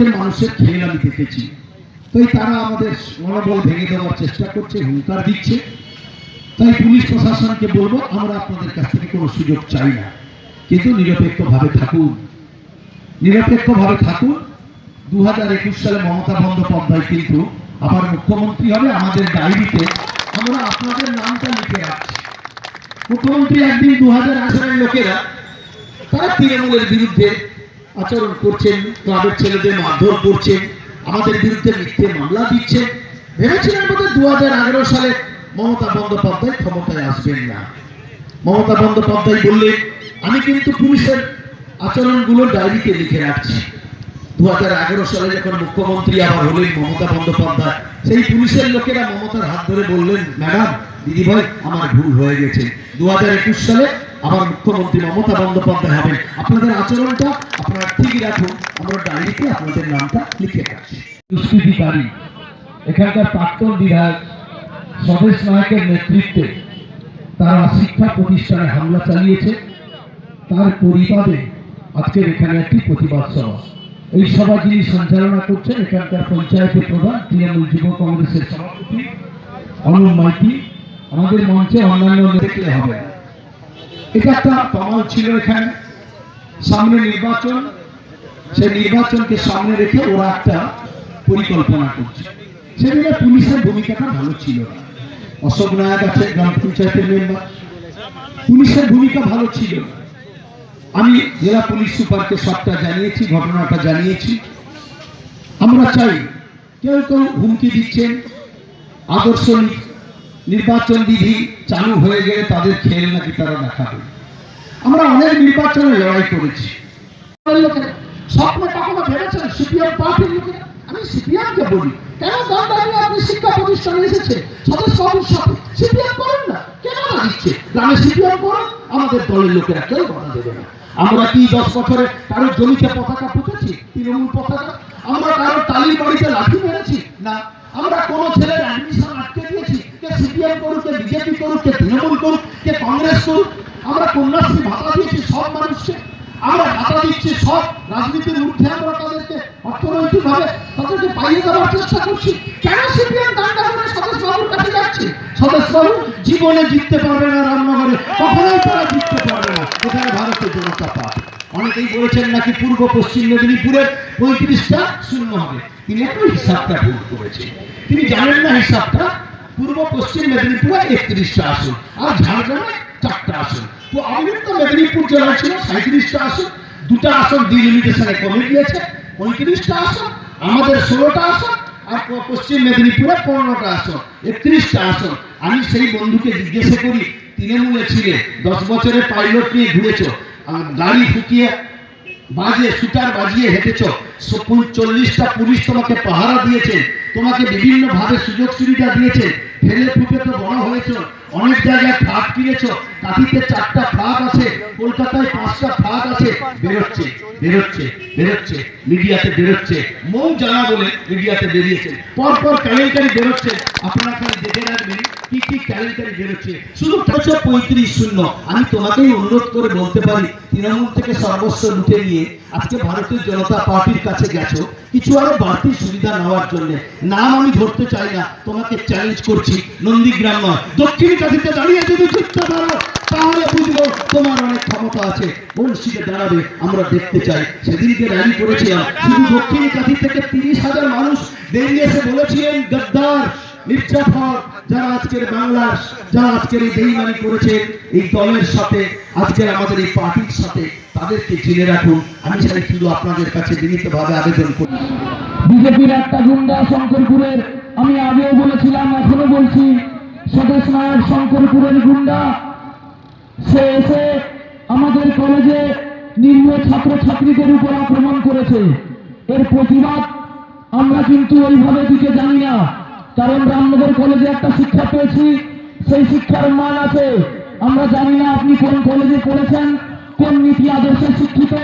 বর্গের মানুষের খেল আমি দেখেছি। তাই তারা আমাদের মনোবল ভেঙে দেওয়ার চেষ্টা করছে, হুঙ্কার দিচ্ছে। তাই পুলিশ প্রশাসনকে বলব, আমরা আপনাদের কাছ থেকে কোনো সুযোগ চাই না। কিন্তু নিরপেক্ষভাবে থাকুন। নিরপেক্ষভাবে থাকুন। দু হাজার একুশ সালে মমতা বন্দ্যোপাধ্যায় কিন্তু আবার মুখ্যমন্ত্রী হবে। আমাদের ডায়েরিতে আমরা আপনাদের নামটা লিখে রাখছি। মুখ্যমন্ত্রী একদিন দু হাজার লোকেরা তারা তৃণমূলের বিরুদ্ধে আচরণ করছেন ক্লাবের ছেলেদের মারধর করছেন, আমাদের বিরুদ্ধে মিথ্যে মামলা দিচ্ছেন। ভেবেছিলেন বোধ দু হাজার সালে মমতা বন্দ্যোপাধ্যায় ক্ষমতায় আসবেন না। মমতা বন্দ্যোপাধ্যায় বললেন, আমি কিন্তু পুলিশের আচরণগুলো ডায়েরিতে লিখে রাখছি। দু হাজার এগারো সালে যখন মুখ্যমন্ত্রী আবার হলেন মমতা বন্দ্যোপাধ্যায়, সেই পুলিশের লোকেরা মমতার হাত ধরে বললেন, ম্যাডাম দিদি ভাই আমার ভুল হয়ে গেছে। দু হাজার একুশ সালে আবার মুখ্যমন্ত্রী মমতা বন্দ্যোপাধ্যায় হবেন। আপনাদের আচরণটা আপনারা ঠিক রাখুন। আমরা ডায়েরিতে আপনাদের নামটা লিখে রাখছি। এখানকার প্রাক্তন বিধায়ক স্বদেশ নায়কের নেতৃত্বে তারা শিক্ষা প্রতিষ্ঠানে হামলা চালিয়েছে। তার পরিবারে আজকের এখানে একটি প্রতিবাদ সভা। এই সভা যিনি সঞ্চালনা করছেন, এখানকার পঞ্চায়েতের প্রধান তৃণমূল যুব কংগ্রেসের সভাপতি অনুপ মাইতি, আমাদের মঞ্চে অন্যান্য দেখলে হবে। এটা একটা ছিল এখানে। সামনে নির্বাচন নির্বাচনকে সামনে রেখে ওরা একটা পরিকল্পনা করছে। পুলিশের ভূমিকাটা ভালো ছিল না। অশোক নায়ক আছে, গ্রাম পঞ্চায়েতের মেম্বার পুলিশের ভূমিকা ভালো ছিল আমি জেলা পুলিশ সুপারকে সবটা জানিয়েছি, ঘটনাটা জানিয়েছি। আমরা চাই, কেউ কেউ হুমকি দিচ্ছেন, আদর্শ নির্বাচন বিধি চালু হয়ে গেলে তাদের খেল নাকি তারা দেখাবে। আমরা অনেক নির্বাচনে লড়াই করেছি। লোকেরা কেউ দেবে না। আমরা কি দশ বছরে কারও জমিতে পতাকা পুঁতেছি? তৃণমূল পতাকা? আমরা কারও টালির বাড়িতে লাঠি মেরেছি? না। আমরা কোন ছেলের আটকে দিয়েছি সিপিএম করুক, কে বিজেপি করুক, কে তৃণমূল করুক, কে কংগ্রেস করুক, আমরা কন্যাশ্রী ভাতা দিয়েছি সব মানুষকে। আমরা ভাতা দিচ্ছি সব রাজনীতির ঊর্ধ্বে আমরা তাদেরকে তাদেরকে পাইয়ে দেওয়ার চেষ্টা করছি। কেন সিপিএম করে সদস্য বাবুর কাছে যাচ্ছে? সদস্য বাবু জীবনে জিততে পারবে না রামনগরে, কখনোই তারা জিততে পারবে না। এখানে ভারতীয় জনতা পার্টি অনেকেই বলেছেন নাকি পূর্ব, পশ্চিম মেদিনীপুরের পঁয়ত্রিশটা শূন্য হবে। তিনি একটু হিসাবটা ভুল করেছেন। তিনি জানেন না হিসাবটা। পূর্ব, পশ্চিম মেদিনীপুরে একত্রিশটা আসন আর ঝাড়গ্রামে চারটা আসন। তো আগের তো মেদিনীপুর জেলা ছিল সাঁত্রিশটা আসন। দুটা আসন ডিলিমিটেশনে কমে গিয়েছে পঁয়ত্রিশটা আসন, আমাদের ষোলোটা আসন আর পশ্চিম মেদিনীপুরে পনেরোটা আসন, একত্রিশটা আসন। আমি সেই বন্ধুকে জিজ্ঞাসা করি, তৃণমূলে ছিলে, দশ বছরের পাইলট নিয়ে ঘুরেছ, আর গাড়ি ফুকিয়ে বাজে, সুতার বাজিয়ে হেঁটেছ, চল্লিশটা পুলিশ তোমাকে পাহারা দিয়েছে, তোমাকে বিভিন্ন ভাবে সুযোগ সুবিধা দিয়েছে ফেলে ফুটে তো বড় হয়েছ, অনেক জায়গায় ফাঁক কিনেছ কাঁথিতে চারটা ফাঁক আছে, কলকাতায় পাঁচটা ফাঁক আছে, বেরোচ্ছে বেরোচ্ছে বেরোচ্ছে, মিডিয়াতে বেরোচ্ছে মৌ জানা বলে মিডিয়াতে বেরিয়েছে পরপর ক্যালেন্ডারি বেরোচ্ছে, আপনারা খালি দেখে রাখবেন। কি কি ক্যালেন্ডারি বেরোচ্ছে? শুধু বছর পঁয়ত্রিশ শূন্য। আমি তোমাকেই অনুরোধ করে বলতে পারি, তৃণমূল থেকে সর্বস্ব লুটে নিয়ে আজকে ভারতীয় জনতা পার্টির কাছে গেছো, কিছু আরও বাড়তি সুবিধা নেওয়ার জন্য। নাম আমি ধরতে চাই না, তোমাকে চ্যালেঞ্জ করছি, নন্দীগ্রাম নয়। দক্ষিণ কাঠিতে দাঁড়িয়ে যদি জিততে পারো তাহলে বুঝব তোমার অনেক ক্ষমতা আছে। কোন দাঁড়াবে আমরা দেখতে চাই। সেদিনকে র্যালি করেছিলাম, শুধু দক্ষিণ কাঠি থেকে তিরিশ হাজার মানুষ বেরিয়ে এসে বলেছিলেন, গদ্দার মির্জাফর যারা আজকের বাংলার, যারা আজকের এই বেইমানি এই দলের সাথে, আজকের আমাদের এই পার্টির সাথে, তাদেরকে রাখুন। আমি শুধু আপনাদের কাছে আবেদন করি। বিজেপির একটা গুন্ডা শঙ্করপুরের, আমি আগেও বলেছিলাম, এখনও বলছি, স্বদেশ নায়ক শঙ্করপুরের গুন্ডা, সে এসে আমাদের কলেজে নিম্ন ছাত্র ছাত্রীদের উপর আক্রমণ করেছে। এর প্রতিবাদ আমরা কিন্তু ওইভাবে দিতে জানি না। কারণ রামনগর কলেজে একটা শিক্ষা পেয়েছি, সেই শিক্ষার মান আছে। আমরা জানি না আপনি কোন কলেজে পড়েছেন, কোন নীতি আদর্শে শিক্ষিত,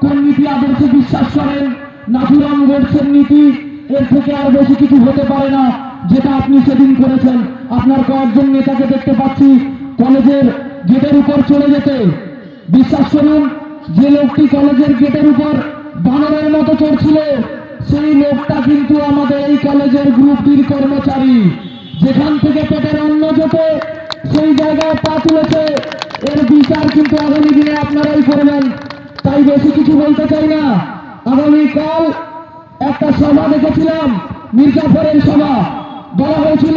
কোন নীতি আদর্শে বিশ্বাস করেন। নাথুরাম গোডসের নীতি, এর থেকে আর বেশি কিছু হতে পারে না, যেটা আপনি সেদিন করেছেন। আপনার কয়েকজন নেতাকে দেখতে পাচ্ছি, কলেজের গেটের উপর চলে যেতে। বিশ্বাস করুন, যে লোকটি কলেজের গেটের উপর বানরের মতো চড়ছিল সেই লোকটা কিন্তু আমাদের এই কলেজের গ্রুপ ডির কর্মচারী। যেখান থেকে পেটের অন্ন জোটে, সেই জায়গায় পা তুলেছে। এর বিচার কিন্তু আগামী দিনে আপনারাই করবেন। তাই বেশি কিছু বলতে চাই না। আগামীকাল একটা সভা দেখেছিলাম, মির্জাফরের সভা। বলা হয়েছিল,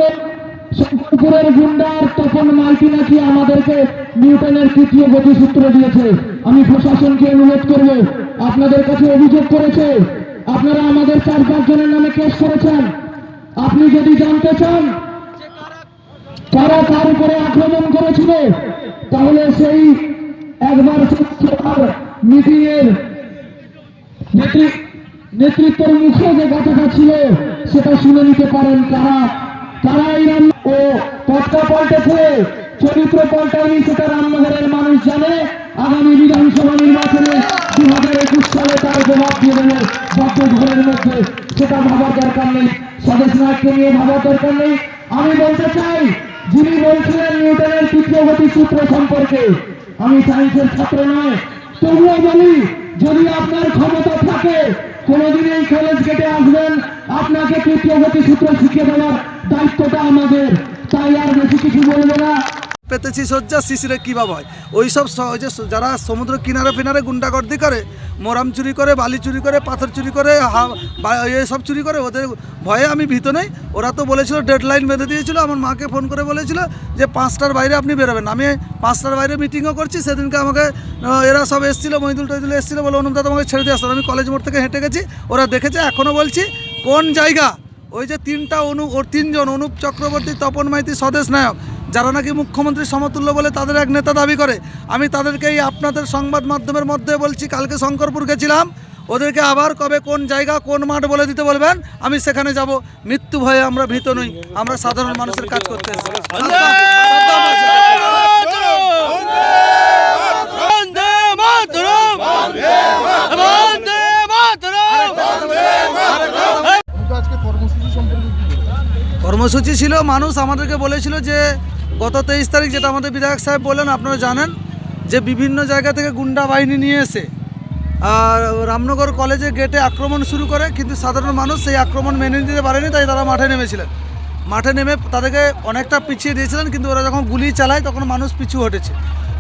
শঙ্করপুরের গুন্ডার তখন মাইতি নাকি আমাদেরকে নিউটনের তৃতীয় গতিসূত্র দিয়েছে। আমি প্রশাসনকে অনুরোধ করব, আপনাদের কাছে অভিযোগ করেছে। আপনারা আমাদের চার পাঁচ জনের নামে কেস করেছেন। আপনি যদি জানতে চান, কারা কার উপরে আক্রমণ করেছিল, তাহলে সেই একবার মিটিং এর নেতৃত্বের মুখে যে কথাটা ছিল, সেটা শুনে নিতে পারেন কারা। কারা এই রাম- ও পথটা পাল্টেছে চরিত্র পাল্টায়নি সেটা রামনগরের মানুষ জানে। আগামী বিধানসভা নির্বাচনে দু হাজার একুশ সালে তার জবাব দিয়ে দেবে বাধ্য ঘরের মধ্যে। সেটা ভাবার দরকার নেই। স্বদেশ নায়ককে নিয়ে ভাবার দরকার নেই। আমি বলতে চাই, যিনি বলছিলেন নিউটনের তৃতীয় গতি সূত্র সম্পর্কে, আমি সায়েন্সের ছাত্র নয়। তবুও বলি, যদি আপনার ক্ষমতা থাকে, কোনোদিন এই কলেজ গেটে আসবেন, আপনাকে তৃতীয় গতি সূত্র শিখিয়ে দেওয়ার দায়িত্বটা আমাদের। তাই আর বেশি কিছু বলব না। পেতেছি শয্যা, শিশিরে কীভাবে হয় ওই সব ওই যে যারা সমুদ্র কিনারে ফিনারে গুন্ডাগর্দি করে, মোরাম চুরি করে, বালি চুরি করে, পাথর চুরি করে, হা- বা- এসব চুরি করে, ওদের ভয়ে আমি ভীত নেই। ওরা তো বলেছিল ডেড লাইন বেঁধে দিয়েছিল। আমার মাকে ফোন করে বলেছিল যে, পাঁচটার বাইরে আপনি বেরোবেন। আমি পাঁচটার বাইরে মিটিংও করছি, সেদিনকে আমাকে এরা সব এসেছিল, মহিদুল টহিদুল এসেছিল বলে, অনুপ দাদা আমাকে ছেড়ে দিয়ে আসতাম আমি কলেজ মোড় থেকে হেঁটে গেছি, ওরা দেখেছে এখনও বলছি, কোন জায়গা? ওই যে তিনটা অনু ওর তিনজন, অনুপ চক্রবর্তী, তপন মাইতি, স্বদেশ নায়ক। যারা নাকি মুখ্যমন্ত্রীর সমতুল্য বলে তাদের এক নেতা দাবি করে আমি তাদেরকে এই আপনাদের সংবাদ মাধ্যমের মধ্যে বলছি কালকে শঙ্করপুর গেছিলাম ওদেরকে আবার কবে কোন জায়গা কোন মাঠ বলে দিতে বলবেন আমি সেখানে যাব মৃত্যু ভয়ে আমরা ভীত নই আমরা সাধারণ মানুষের কাজ করতে? কর্মসূচি ছিল মানুষ আমাদেরকে বলেছিল যে গত তেইশ তারিখ যেটা আমাদের বিধায়ক সাহেব বললেন, আপনারা জানেন যে বিভিন্ন জায়গা থেকে গুন্ডা বাহিনী নিয়ে এসে, আর রামনগর কলেজে গেটে আক্রমণ শুরু করে, কিন্তু সাধারণ মানুষ সেই আক্রমণ মেনে নিতে পারেনি, তাই তারা মাঠে নেমেছিলেন। মাঠে নেমে তাদেরকে অনেকটা পিছিয়ে দিয়েছিলেন, কিন্তু ওরা যখন গুলি চালায় তখন মানুষ পিছু হটেছে।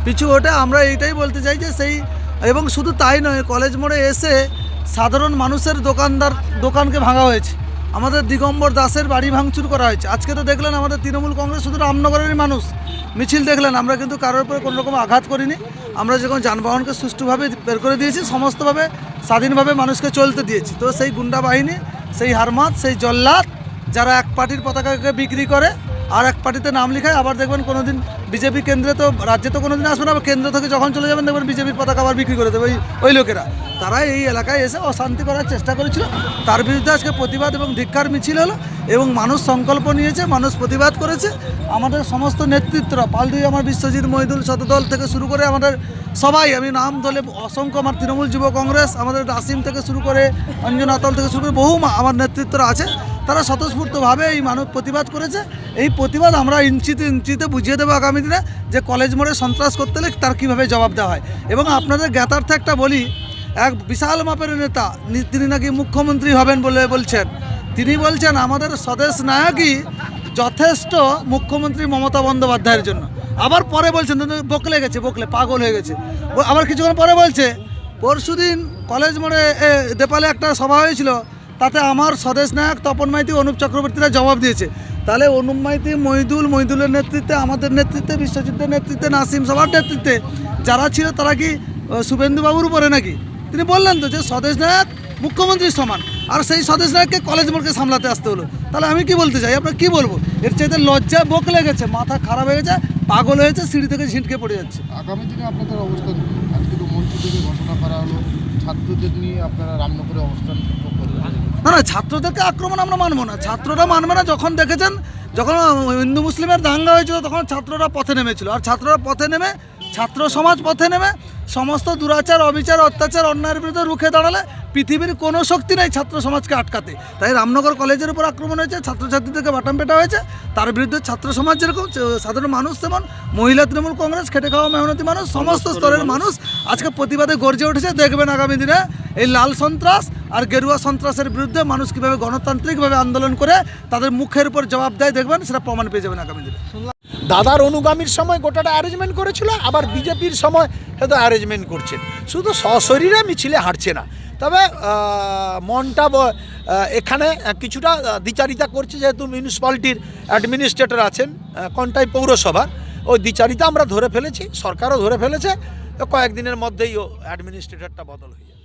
পিছু হটে আমরা এইটাই বলতে চাই যে সেই, এবং শুধু তাই নয়, কলেজ মোড়ে এসে সাধারণ মানুষের দোকানদার, দোকানকে ভাঙা হয়েছে। আমাদের দিগম্বর দাসের বাড়ি ভাঙচুর করা হয়েছে। আজকে তো দেখলেন আমাদের তৃণমূল কংগ্রেস শুধু রামনগরেরই মানুষ। মিছিল দেখলেন, আমরা কিন্তু কারোর উপরে কোনো রকম আঘাত করিনি। আমরা যখন যানবাহনকে সুষ্ঠুভাবে বের করে দিয়েছি, সমস্তভাবে, স্বাধীনভাবে মানুষকে চলতে দিয়েছি। তো সেই গুন্ডা বাহিনী, সেই হারমাত, সেই জল্লাদ, যারা এক পার্টির পতাকাকে বিক্রি করে আর এক পার্টিতে নাম লিখায়, আবার দেখবেন কোনোদিন বিজেপি কেন্দ্রে তো, রাজ্যে তো কোনোদিন আসবে না, আবার কেন্দ্র থেকে যখন চলে যাবেন দেখবেন বিজেপির পতাকা আবার বিক্রি করে দেবে ওই ওই লোকেরা। তারা এই এলাকায় এসে অশান্তি করার চেষ্টা করেছিল। তার বিরুদ্ধে আজকে প্রতিবাদ এবং ধিক্ষার মিছিল হলো এবং মানুষ সংকল্প নিয়েছে, মানুষ প্রতিবাদ করেছে। আমাদের সমস্ত নেতৃত্বরা পালদি আমার বিশ্বজিৎ মহিদুল শতদল থেকে শুরু করে আমাদের সবাই, আমি নাম দলে অসংখ্য আমার তৃণমূল যুব কংগ্রেস, আমাদের রাসিম থেকে শুরু করে অঞ্জন আতল থেকে শুরু করে বহু আমার নেতৃত্বরা আছে। তারা স্বতঃস্ফূর্তভাবে এই মানব প্রতিবাদ করেছে। এই প্রতিবাদ আমরা ইঞ্চিতে ইঞ্চিতে বুঝিয়ে দেবো আগামী দিনে যে কলেজ মোড়ে সন্ত্রাস করতে হলে তার কীভাবে জবাব দেওয়া হয়। এবং আপনাদের জ্ঞাতার্থে একটা বলি, এক বিশাল মাপের নেতা তিনি নাকি মুখ্যমন্ত্রী হবেন বলে বলছেন। তিনি বলছেন, আমাদের স্বদেশ নায়কই যথেষ্ট মুখ্যমন্ত্রী মমতা বন্দ্যোপাধ্যায়ের জন্য। আবার পরে বলছেন বকলে গেছে, বকলে, পাগল হয়ে গেছে। আবার কিছুক্ষণ পরে বলছে, পরশুদিন কলেজ মোড়ে দেপালে একটা সভা হয়েছিল তাতে আমার স্বদেশ নায়ক তপন মাইতি অনুপ চক্রবর্তীরা জবাব দিয়েছে। তাহলে অনুপ মাইতি, মহিদুল, মহিদুলের নেতৃত্বে, আমাদের নেতৃত্বে, বিশ্বজিতের নেতৃত্বে, নাসিম সবার নেতৃত্বে যারা ছিল তারা কি শুভেন্দুবাবুর উপরে নাকি? তিনি বললেন তো যে স্বদেশ নায়ক মুখ্যমন্ত্রীর সমান, আর সেই স্বদেশ নায়ককে কলেজ মোড়কে সামলাতে আসতে হলো। তাহলে আমি কি বলতে চাই? আপনার কি বলব? এর চাইতে লজ্জা বোক লেগেছে, মাথা খারাপ হয়ে গেছে, পাগল হয়েছে, সিঁড়ি থেকে ঝিঁটকে পড়ে যাচ্ছে। আগামী দিনে আপনাদের অবস্থান আজকে তো মঞ্চ থেকে ঘোষণা করা হলো, ছাত্রদের নিয়ে আপনারা রামনগরে অবস্থান না না, ছাত্রদেরকে আক্রমণ আমরা মানবো না। ছাত্ররা মানবে না যখন দেখেছেন, যখন হিন্দু মুসলিমের দাঙ্গা হয়েছিল, তখন ছাত্ররা পথে নেমেছিল। আর ছাত্ররা পথে নেমে ছাত্র সমাজ পথে নেমে সমস্ত দুরাচার অবিচার অত্যাচার অন্যায়ের বিরুদ্ধে রুখে দাঁড়ালে পৃথিবীর কোনো শক্তি নেই ছাত্র সমাজকে আটকাতে। তাই রামনগর কলেজের উপর আক্রমণ হয়েছে ছাত্রছাত্রীদেরকে বাটাম পেটা হয়েছে। তার বিরুদ্ধে ছাত্র সমাজ যেরকম সাধারণ মানুষ যেমন মহিলা তৃণমূল কংগ্রেস খেটে খাওয়া মেহনতি মানুষ সমস্ত স্তরের মানুষ আজকে প্রতিবাদে গর্জে উঠেছে। দেখবেন আগামী দিনে এই লাল সন্ত্রাস আর গেরুয়া সন্ত্রাসের বিরুদ্ধে মানুষ কীভাবে গণতান্ত্রিকভাবে আন্দোলন করে তাদের মুখের উপর জবাব দেয় দেখবেন সেটা প্রমাণ পেয়ে যাবেন আগামী দিনে। দাদার অনুগামীর সময় গোটাটা অ্যারেঞ্জমেন্ট করেছিল, আবার বিজেপির সময় হয়তো অ্যারেঞ্জমেন্ট করছেন শুধু সশরীরে মিছিলে হাঁটছে না। তবে মনটা এখানে কিছুটা দ্বিচারিতা করছে যেহেতু মিউনিসিপ্যালিটির অ্যাডমিনিস্ট্রেটর আছেন কন্টাই পৌরসভার ওই দ্বিচারিতা আমরা ধরে ফেলেছি, সরকারও ধরে ফেলেছে। কয়েকদিনের মধ্যেই ও অ্যাডমিনিস্ট্রেটরটা বদল হয়ে যাবে।